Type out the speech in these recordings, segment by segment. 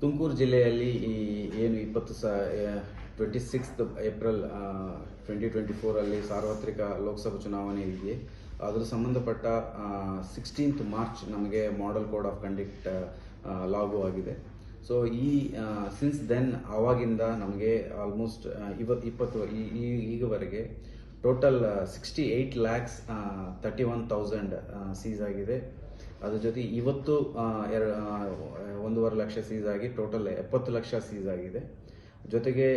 ತುಮಕೂರು ಜಿಲ್ಲೆಯಲ್ಲಿ ಈ ಏನು ಇಪ್ಪತ್ತು ಸ twenty sixth April twenty twenty ಫೋರಲ್ಲಿ ಸಾರ್ವತ್ರಿಕ ಲೋಕಸಭಾ ಚುನಾವಣೆ ಇದೆ. ಅದರ ಸಂಬಂಧಪಟ್ಟ ಸಿಕ್ಸ್ಟೀನ್ತ್ ಮಾರ್ಚ್ ನಮಗೆ ಮಾಡೆಲ್ ಕೋಡ್ ಆಫ್ ಕಂಡಕ್ಟ್ ಲಾಗು ಆಗಿದೆ. ಸೊ ಈ ಸಿನ್ಸ್ ದೆನ್ ಆವಾಗಿಂದ ನಮಗೆ ಆಲ್ಮೋಸ್ಟ್ ಇವತ್ತು ಇಪ್ಪತ್ತು, ಈ- ಈಗವರೆಗೆ total sixty eight lakhs thirty one thousand seize ಆಗಿದೆ. ಅದ್ರ ಜೊತೆ ಇವತ್ತು ಎರಡು ಒಂದೂವರೆ ಲಕ್ಷ ಸೀಸ್ ಆಗಿ ಟೋಟಲ್ ಎಪ್ಪತ್ತು ಲಕ್ಷ ಸೀಸ್ ಆಗಿದೆ. ಜೊತೆಗೆ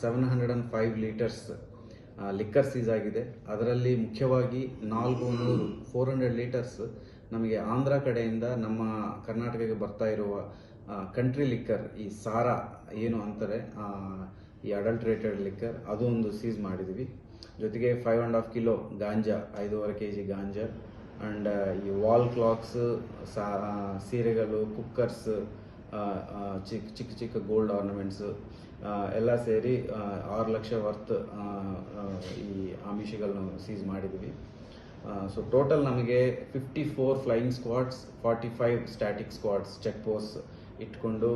seven hundred and five litres liquor seize ಆಗಿದೆ. ಅದರಲ್ಲಿ ಮುಖ್ಯವಾಗಿ ನಾಲ್ಕು ನೂರು ಫೋರ್ ಹಂಡ್ರೆಡ್ ಲೀಟರ್ಸ್ ನಮಗೆ ಆಂಧ್ರ ಕಡೆಯಿಂದ ನಮ್ಮ ಕರ್ನಾಟಕಕ್ಕೆ ಬರ್ತಾ ಇರುವ ಕಂಟ್ರಿ ಲಿಕ್ಕರ್ ಈ ಸಾರಾ ಏನು ಅಂತಾರೆ ಈ ಅಡಲ್ಟ್ರೇಟೆಡ್ ಲಿಕ್ಕರ್ ಅದು ಒಂದು ಸೀಸ್ ಮಾಡಿದ್ವಿ. ಜೊತೆಗೆ five and half kilo ganja ಐದೂವರೆ ಕೆ ಜಿ ಗಾಂಜಾ ಆ್ಯಂಡ್ ಈ ವಾಲ್ ಕ್ಲಾಕ್ಸ್ ಸಾ ಸೀರೆಗಳು ಕುಕ್ಕರ್ಸ್ ಚಿಕ್ಕ ಚಿಕ್ಕ ಚಿಕ್ಕ ಗೋಲ್ಡ್ ಆರ್ನಮೆಂಟ್ಸ್ ಎಲ್ಲ ಸೇರಿ ಆರು ಲಕ್ಷ ವರ್ತ್ ಈ ಆಮಿಷಗಳನ್ನು ಸೀಸ್ ಮಾಡಿದ್ವಿ. ಸೊ ಟೋಟಲ್ ನಮಗೆ fifty four flying squads forty five static squads check post ಇಟ್ಕೊಂಡು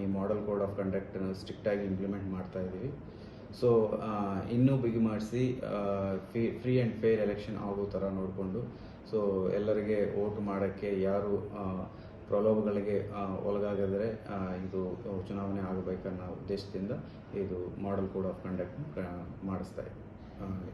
ಈ ಮಾಡೆಲ್ ಕೋಡ್ ಆಫ್ ಕಂಡಕ್ಟ್ ಸ್ಟ್ರಿಕ್ಟಾಗಿ ಇಂಪ್ಲಿಮೆಂಟ್ ಮಾಡ್ತಾ ಇದ್ದೀವಿ. ಸೊ ಇನ್ನೂ ಬಿಗಿ ಮಾಡಿಸಿ ಫ್ರೀ ಆ್ಯಂಡ್ ಫೇರ್ ಎಲೆಕ್ಷನ್ ಆಗೋ ಥರ ನೋಡಿಕೊಂಡು ಸೊ ಎಲ್ಲರಿಗೆ ಓಟ್ ಮಾಡೋಕ್ಕೆ ಯಾರು ಪ್ರಲೋಭಗಳಿಗೆ ಒಳಗಾಗಿದರೆ ಇದು ಚುನಾವಣೆ ಆಗಬೇಕನ್ನೋ ಉದ್ದೇಶದಿಂದ ಇದು ಮಾಡಲ್ ಕೋಡ್ ಆಫ್ ಕಂಡಕ್ಟ್ ಮಾಡಿಸ್ತಾ ಇದ್ದೀವಿ